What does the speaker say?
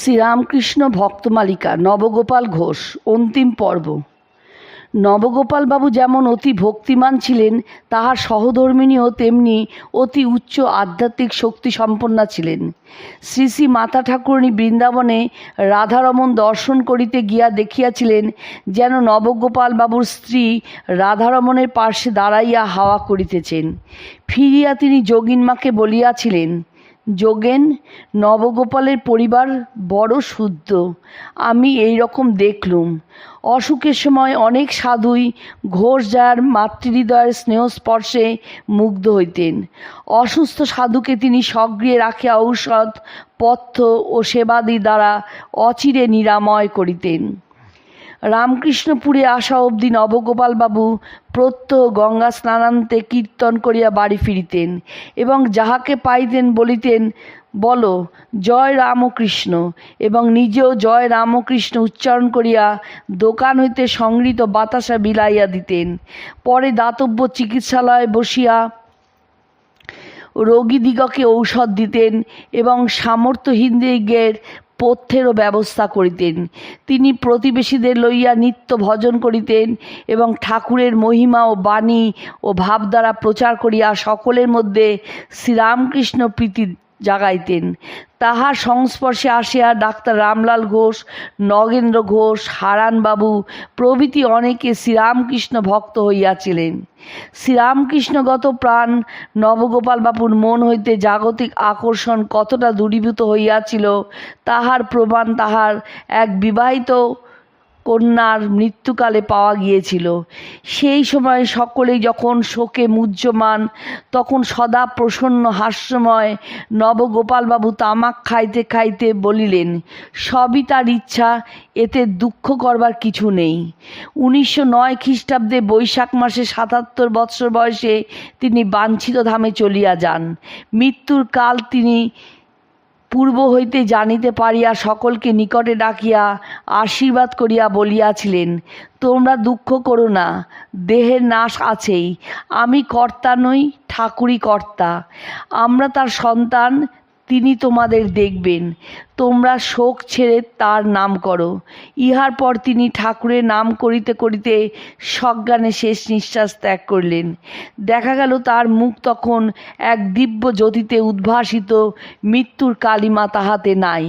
শ্রীরামকৃষ্ণ ভক্তমালিকা নবগোপাল ঘোষ, অন্তিম পর্ব। নবগোপালবাবু যেমন অতি ভক্তিমান ছিলেন, তাহার সহধর্মিণীও তেমনি অতি উচ্চ আধ্যাত্মিক শক্তি সম্পন্না ছিলেন। শ্রী শ্রী মাতা ঠাকুরানী বৃন্দাবনে রাধারমণ দর্শন করিতে গিয়া দেখিয়াছিলেন যেন নবগোপালবাবুর স্ত্রী রাধারমণের পার্শ্বে দাঁড়াইয়া হাওয়া করিতেছেন। ফিরিয়া তিনি যোগিনমাকে বলিয়াছিলেন যোগেন, নবগোপালের পরিবার বড় শুদ্ধ। আমি এই রকম দেখলুম। অসুখের সময় অনেক সাধুই ঘোষ যার মাতৃহৃদয়ের স্নেহস্পর্শে মুগ্ধ হইতেন। অসুস্থ সাধুকে তিনি সগৃহে রাখিয়া ঔষধ, পথ্য ও সেবাদি দ্বারা অচিরে নিরাময় করিতেন। রামকৃষ্ণপুরে আসা অবধি নবগোপালবাবু প্রত্যহ গঙ্গা স্নানান্তে কীর্তন করিয়া বাড়ি ফিরিতেন এবং যাহাকে পাইতেন বলিতেন, বলো, জয় রামকৃষ্ণ। এবং নিজেও জয় রামকৃষ্ণ উচ্চারণ করিয়া দোকান হইতে সংগৃহীত বাতাসা বিলাইয়া দিতেন। পরে দাতব্য চিকিৎসালয়ে বসিয়া রোগীদিগকে ঔষধ দিতেন এবং সামর্থ্যহীনদিগের পথ্যেরও ব্যবস্থা করিতেন। তিনি প্রতিবেশীদের লইয়া নিত্য ভজন করিতেন এবং ঠাকুরের মহিমা ও বাণী ও ভাব দ্বারা প্রচার করিয়া সকলের মধ্যে শ্রীরামকৃষ্ণ প্রীতি জাগাইতেন। তাহার সংস্পর্শে আসিয়া ডাক্তার রামলাল ঘোষ, নগেন্দ্র ঘোষ, হারানবাবু প্রভৃতি অনেকে শ্রীরামকৃষ্ণ ভক্ত হইয়াছিলেন। শ্রীরামকৃষ্ণগত প্রাণ নবগোপাল বাবুর মন হইতে জাগতিক আকর্ষণ কতটা দূরীভূত হইয়াছিল, তাহার প্রমাণ তাহার এক বিবাহিত কন্যার মৃত্যুকালে পাওয়া গিয়েছিল। সেই সময় সকলেই যখন শোকে মুহ্যমান, তখন সদা প্রসন্ন হাস্যময় নবগোপালবাবু তামাক খাইতে খাইতে বলিলেন, সবই তার ইচ্ছা, এতে দুঃখ করবার কিছু নেই। উনিশশো নয় খ্রিস্টাব্দে বৈশাখ মাসে সাতাত্তর বৎসর বয়সে তিনি বাঞ্ছিত ধামে চলিয়া যান। মৃত্যুর কাল তিনি পূর্ব হইতে জানিতে পারিয়া সকলকে নিকটে ডাকিয়া আশীর্বাদ করিয়া বলিয়াছিলেন, তোমরা দুঃখ করো না, দেহের নাশ আছেই। আমি কর্তা নই, ঠাকুরই কর্তা। আমরা তার সন্তান তিনি তোমাদের দেখবেন। তোমরা শোক ছেড়ে তার নাম করো। ইহার পর তিনি ঠাকুরের নাম করিতে করিতে সজ্ঞানে শেষ নিঃশ্বাস ত্যাগ করলেন। দেখা গেল তার মুখ তখন এক দিব্য জ্যোতিতে উদ্ভাসিত, মৃত্যুর কালিমা তাহাতে নাই।